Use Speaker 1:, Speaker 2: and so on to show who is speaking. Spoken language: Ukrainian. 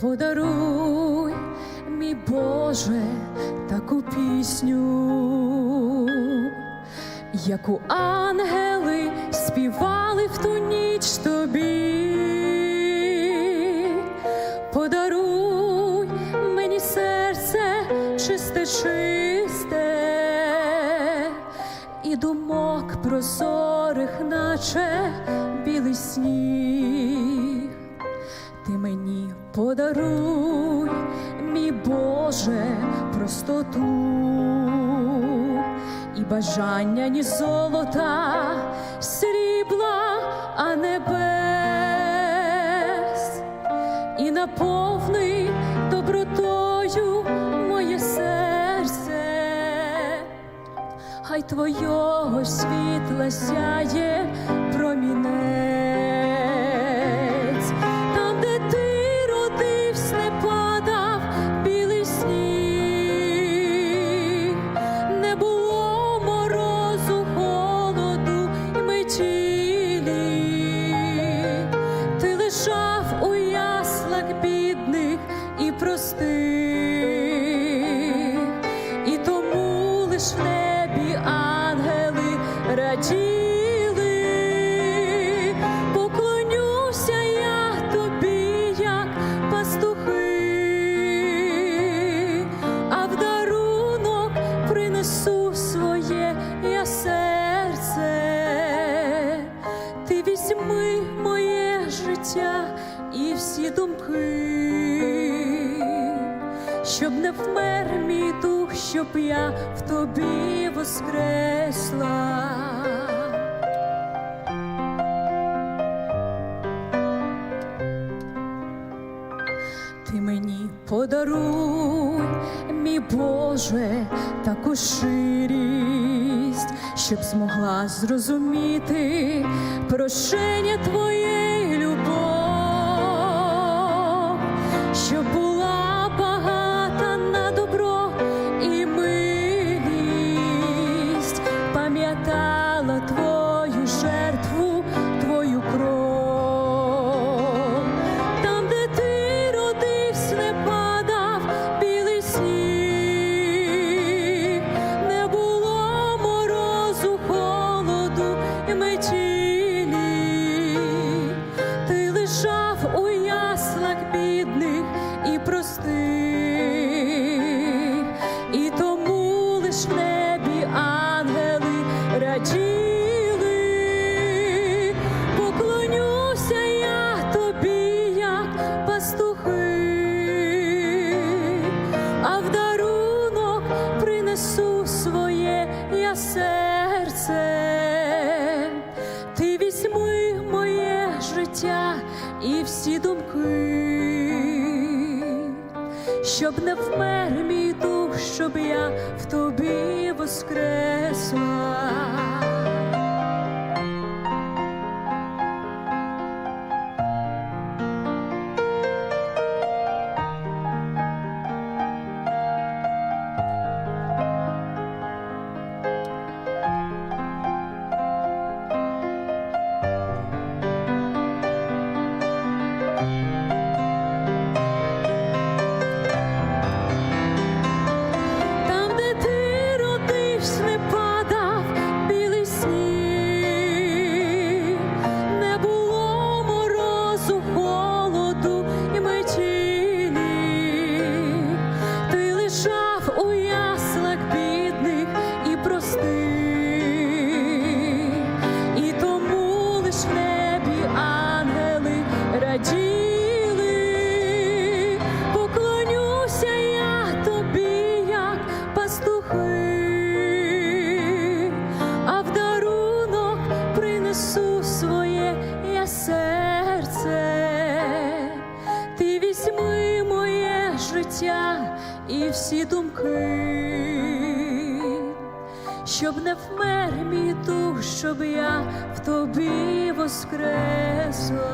Speaker 1: Подаруй, мій Боже, таку пісню, яку ангели співали в ту ніч тобі. Подаруй мені серце чисте, і думок прозорих, наче білий сніг. Подаруй, мій Боже, простоту і бажання ні золота, срібла, а небес, і наповни добротою моє серце, хай твого світла сяє лиш в небі ангели раділи. Поклонюся я тобі, як пастухи, а в принесу своє я серце. Ти візьми моє життя і всі думки, щоб не вмер мій дух, щоб я в тобі воскресла. Ти мені подаруй, мій Боже, таку ширість, щоб змогла зрозуміти прощення твоєї раділи. Поклонюся я тобі, як пастухи, а в дарунок принесу своє я серце. Ти візьми моє життя і всі думки, щоб не вмер мій дух, щоб я в тобі воскресла. Небі ангели раділи. Поклонюся я тобі, як пастухи, а в дарунок принесу своє серце. Ти візьми моє життя і всі думки, щоб не вмер мій дух, щоб я в тобі воскресла.